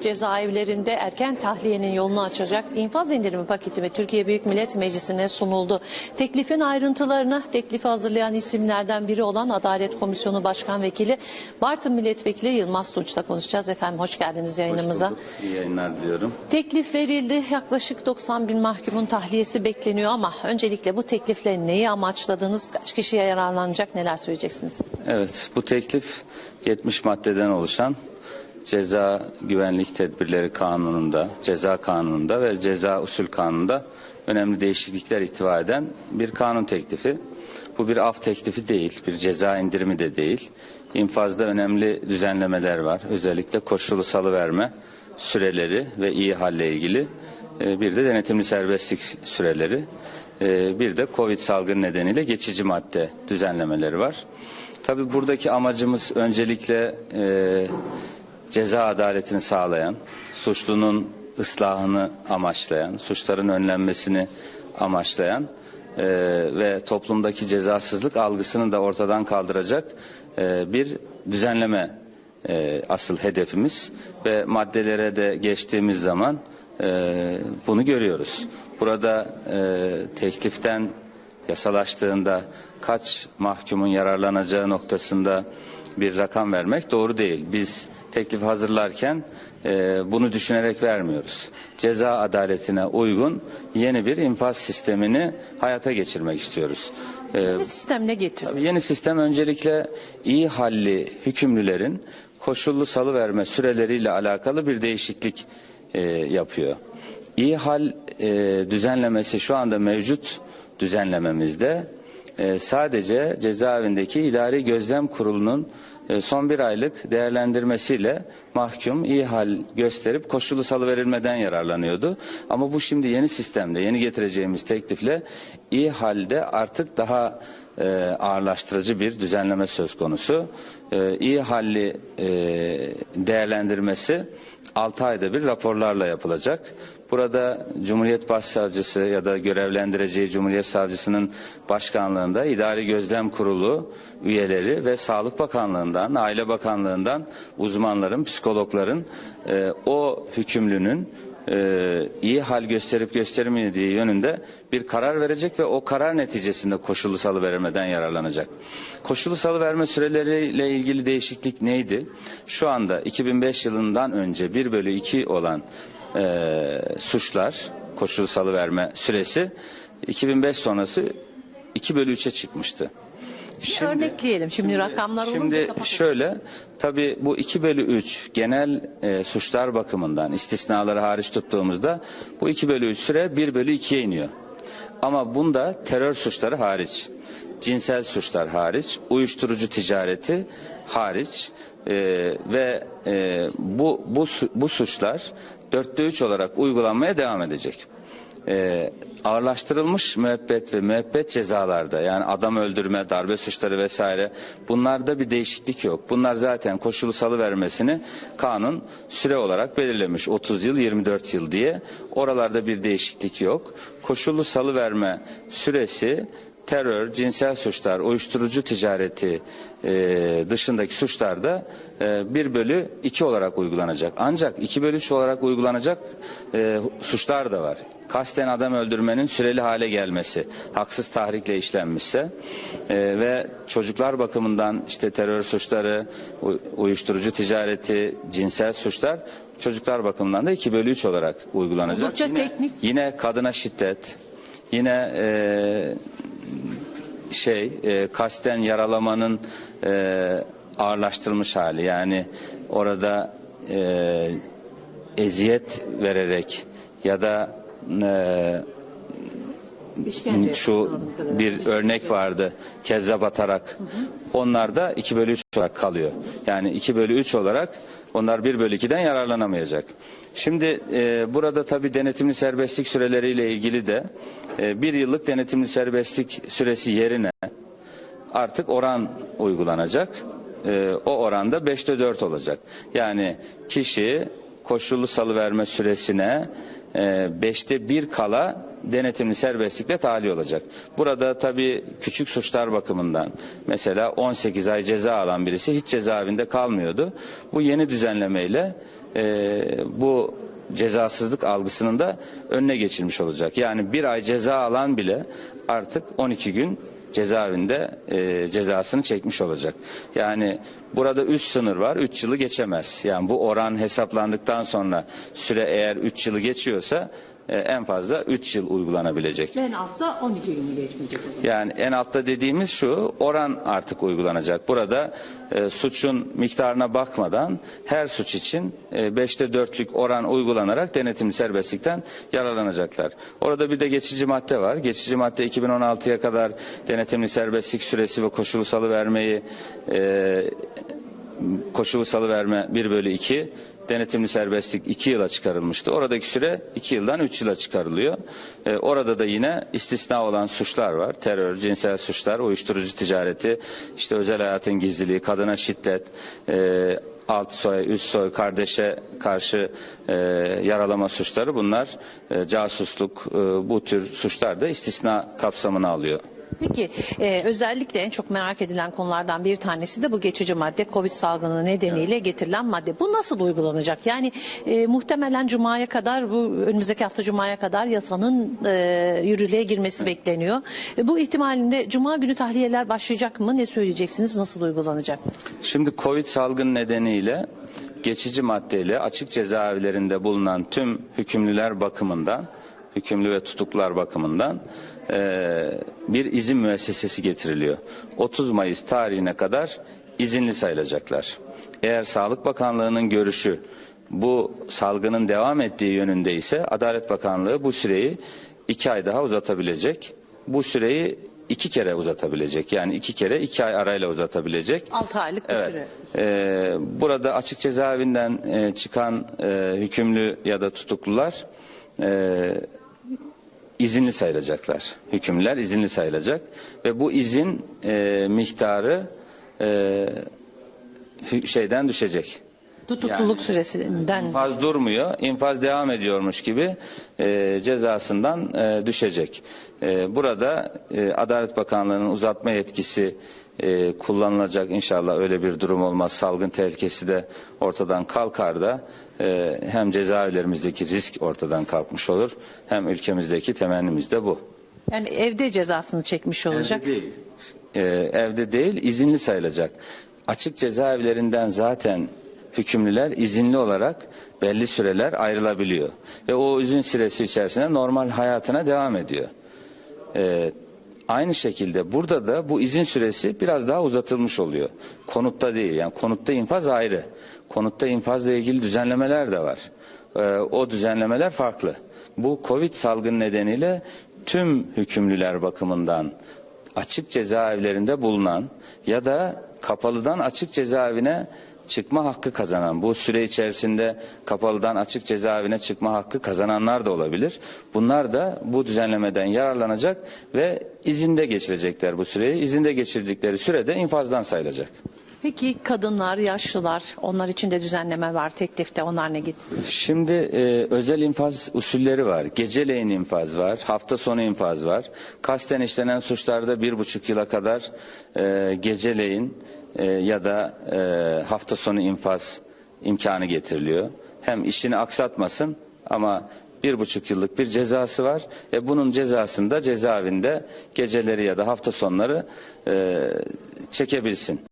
cezaevlerinde erken tahliyenin yolunu açacak infaz indirimi paketi ve Türkiye Büyük Millet Meclisi'ne sunuldu. Teklifin ayrıntılarını teklifi hazırlayan isimlerden biri olan Adalet Komisyonu Başkan Vekili Bartın Milletvekili Yılmaz Tunç'la konuşacağız. Efendim hoş geldiniz yayınımıza. Hoş bulduk. İyi yayınlar diliyorum. Teklif verildi. Yaklaşık 90 bin mahkumun tahliyesi bekleniyor ama öncelikle bu teklifle neyi amaçladınız? Kaç kişiye yararlanacak? Neler söyleyeceksiniz? Evet, bu teklif 70 maddeden oluşan Ceza Güvenlik Tedbirleri Kanunu'nda, Ceza Kanunu'nda ve Ceza Usul Kanunu'nda önemli değişiklikler ihtiva eden bir kanun teklifi. Bu bir af teklifi değil, bir ceza indirimi de değil. İnfazda önemli düzenlemeler var. Özellikle koşulu salıverme süreleri ve iyi halle ilgili e, bir de denetimli serbestlik süreleri, e, bir de Covid salgın nedeniyle geçici madde düzenlemeleri var. Tabi buradaki amacımız öncelikle e, ceza adaletini sağlayan, suçlunun ıslahını amaçlayan, suçların önlenmesini amaçlayan e, ve toplumdaki cezasızlık algısını da ortadan kaldıracak e, bir düzenleme e, asıl hedefimiz ve maddelere de geçtiğimiz zaman e, bunu görüyoruz. Burada e, tekliften yasalaştığında kaç mahkumun yararlanacağı noktasında bir rakam vermek doğru değil. Biz teklif hazırlarken e, bunu düşünerek vermiyoruz. Ceza adaletine uygun yeni bir infaz sistemini hayata geçirmek istiyoruz. E, Bu sistem ne getiriyor? Tabii yeni sistem öncelikle iyi halli hükümlülerin koşullu salıverme süreleriyle alakalı bir değişiklik e, yapıyor. İyi hal e, düzenlemesi şu anda mevcut düzenlememizde e, sadece cezaevindeki idari gözlem kurulunun e, son bir aylık değerlendirmesiyle mahkum iyi hal gösterip koşullu salıverilmeden yararlanıyordu. Ama bu şimdi yeni sistemde, yeni getireceğimiz teklifle iyi halde artık daha e, ağırlaştırıcı bir düzenleme söz konusu. E, iyi halli e, değerlendirmesi 6 ayda bir raporlarla yapılacak. Burada Cumhuriyet Başsavcısı ya da görevlendireceği Cumhuriyet Savcısının başkanlığında İdari Gözlem Kurulu üyeleri ve Sağlık Bakanlığından, Aile Bakanlığından uzmanların, psikologların e, o hükümlünün e, iyi hal gösterip göstermediği yönünde bir karar verecek ve o karar neticesinde koşullu salıvermeden yararlanacak. Koşullu salıverme süreleriyle ilgili değişiklik neydi? Şu anda 2005 yılından önce 1 bölü 2 olan e, suçlar koşullu salıverme süresi 2005 sonrası 2 bölü 3'e çıkmıştı. Bir örnekleyelim. Şimdi, rakamlar olunca Şimdi kapatalım. şöyle tabi bu 2 bölü 3 genel e, suçlar bakımından istisnaları hariç tuttuğumuzda bu 2 bölü 3 süre 1 bölü 2'ye iniyor. Ama bunda terör suçları hariç, cinsel suçlar hariç, uyuşturucu ticareti hariç e, ve e, bu, bu, bu suçlar 4'te 3 olarak uygulanmaya devam edecek e, ağırlaştırılmış müebbet ve müebbet cezalarda yani adam öldürme, darbe suçları vesaire bunlarda bir değişiklik yok. Bunlar zaten koşulu salı vermesini kanun süre olarak belirlemiş 30 yıl 24 yıl diye. Oralarda bir değişiklik yok. Koşullu salı verme süresi terör, cinsel suçlar, uyuşturucu ticareti e, dışındaki suçlarda e, 1 bölü 2 olarak uygulanacak. Ancak 2 bölü 3 olarak uygulanacak e, suçlar da var. Kasten adam öldürmenin süreli hale gelmesi, haksız tahrikle işlenmişse e, ve çocuklar bakımından işte terör suçları, uyuşturucu ticareti, cinsel suçlar çocuklar bakımından da 2 bölü 3 olarak uygulanacak. Oldukça yine, teknik. Yine kadına şiddet, yine e, şey e, kasten yaralamanın e, ağırlaştırılmış hali. Yani orada e, eziyet vererek ya da e, İşkence şu bir örnek vardı kezzap atarak. Onlar da 2 bölü 3 olarak kalıyor. Yani 2 bölü 3 olarak onlar 1 bölü 2'den yararlanamayacak. Şimdi e, burada tabi denetimli serbestlik süreleriyle ilgili de e, bir yıllık denetimli serbestlik süresi yerine artık oran uygulanacak. Ee, o oranda 5'te 4 olacak. Yani kişi koşullu salıverme süresine 5'te 1 kala denetimli serbestlikle tahliye olacak. Burada tabii küçük suçlar bakımından mesela 18 ay ceza alan birisi hiç cezaevinde kalmıyordu. Bu yeni düzenlemeyle e, bu cezasızlık algısının da önüne geçilmiş olacak. Yani bir ay ceza alan bile artık 12 gün cezaevinde e, cezasını çekmiş olacak. Yani burada üst sınır var, 3 yılı geçemez. Yani bu oran hesaplandıktan sonra süre eğer 3 yılı geçiyorsa en fazla 3 yıl uygulanabilecek. En altta 12 günü geçmeyecek o zaman. Yani en altta dediğimiz şu oran artık uygulanacak. Burada e, suçun miktarına bakmadan her suç için e, beşte dörtlük oran uygulanarak denetimli serbestlikten yararlanacaklar. Orada bir de geçici madde var. Geçici madde 2016'ya kadar denetimli serbestlik süresi ve koşulu salıvermeyi e, koşulu salıverme 1 bölü 2 denetimli serbestlik 2 yıla çıkarılmıştı. Oradaki süre 2 yıldan 3 yıla çıkarılıyor. Ee, orada da yine istisna olan suçlar var. Terör, cinsel suçlar, uyuşturucu ticareti, işte özel hayatın gizliliği, kadına şiddet, e, alt soy, üst soy, kardeşe karşı e, yaralama suçları bunlar e, casusluk e, bu tür suçlar da istisna kapsamına alıyor. Peki e, özellikle en çok merak edilen konulardan bir tanesi de bu geçici madde Covid salgını nedeniyle getirilen madde. Bu nasıl uygulanacak? Yani e, muhtemelen Cuma'ya kadar bu önümüzdeki hafta Cuma'ya kadar yasanın e, yürürlüğe girmesi bekleniyor. E, bu ihtimalinde Cuma günü tahliyeler başlayacak mı? Ne söyleyeceksiniz? Nasıl uygulanacak? Şimdi Covid salgın nedeniyle geçici maddeyle açık cezaevlerinde bulunan tüm hükümlüler bakımından, hükümlü ve tutuklular bakımından eee, bir izin müessesesi getiriliyor. 30 Mayıs tarihine kadar izinli sayılacaklar. Eğer Sağlık Bakanlığı'nın görüşü bu salgının devam ettiği yönünde ise Adalet Bakanlığı bu süreyi iki ay daha uzatabilecek. Bu süreyi iki kere uzatabilecek. Yani iki kere iki ay arayla uzatabilecek. 6 aylık bir Evet. süre. Ee, burada açık cezaevinden e, çıkan e, hükümlü ya da tutuklular e, izinli sayılacaklar. Hükümlüler izinli sayılacak ve bu izin e, miktarı e, şeyden düşecek. Tutukluluk Yani- süresinden İnfaz durmuyor, infaz devam ediyormuş gibi e, cezasından e, düşecek. E, burada e, Adalet Bakanlığı'nın uzatma yetkisi e, kullanılacak inşallah öyle bir durum olmaz. Salgın tehlikesi de ortadan kalkar da e, hem cezaevlerimizdeki risk ortadan kalkmış olur hem ülkemizdeki temennimiz de bu. yani evde cezasını çekmiş olacak. Evde değil. Ee, evde değil, izinli sayılacak. Açık cezaevlerinden zaten hükümlüler izinli olarak belli süreler ayrılabiliyor. Ve o izin süresi içerisinde normal hayatına devam ediyor. Ee, aynı şekilde burada da bu izin süresi biraz daha uzatılmış oluyor. Konutta değil. Yani konutta infaz ayrı. Konutta infazla ilgili düzenlemeler de var. Ee, o düzenlemeler farklı. Bu Covid salgın nedeniyle tüm hükümlüler bakımından açık cezaevlerinde bulunan ya da kapalıdan açık cezaevine çıkma hakkı kazanan, bu süre içerisinde kapalıdan açık cezaevine çıkma hakkı kazananlar da olabilir. Bunlar da bu düzenlemeden yararlanacak ve izinde geçirecekler bu süreyi. İzinde geçirdikleri sürede infazdan sayılacak. Peki kadınlar, yaşlılar onlar için de düzenleme var teklifte onlar ne getiriyor? Şimdi e, özel infaz usulleri var. Geceleyin infaz var, hafta sonu infaz var. Kasten işlenen suçlarda bir buçuk yıla kadar e, geceleyin e, ya da e, hafta sonu infaz imkanı getiriliyor. Hem işini aksatmasın ama bir buçuk yıllık bir cezası var. E, bunun cezasını da cezaevinde geceleri ya da hafta sonları e, çekebilsin.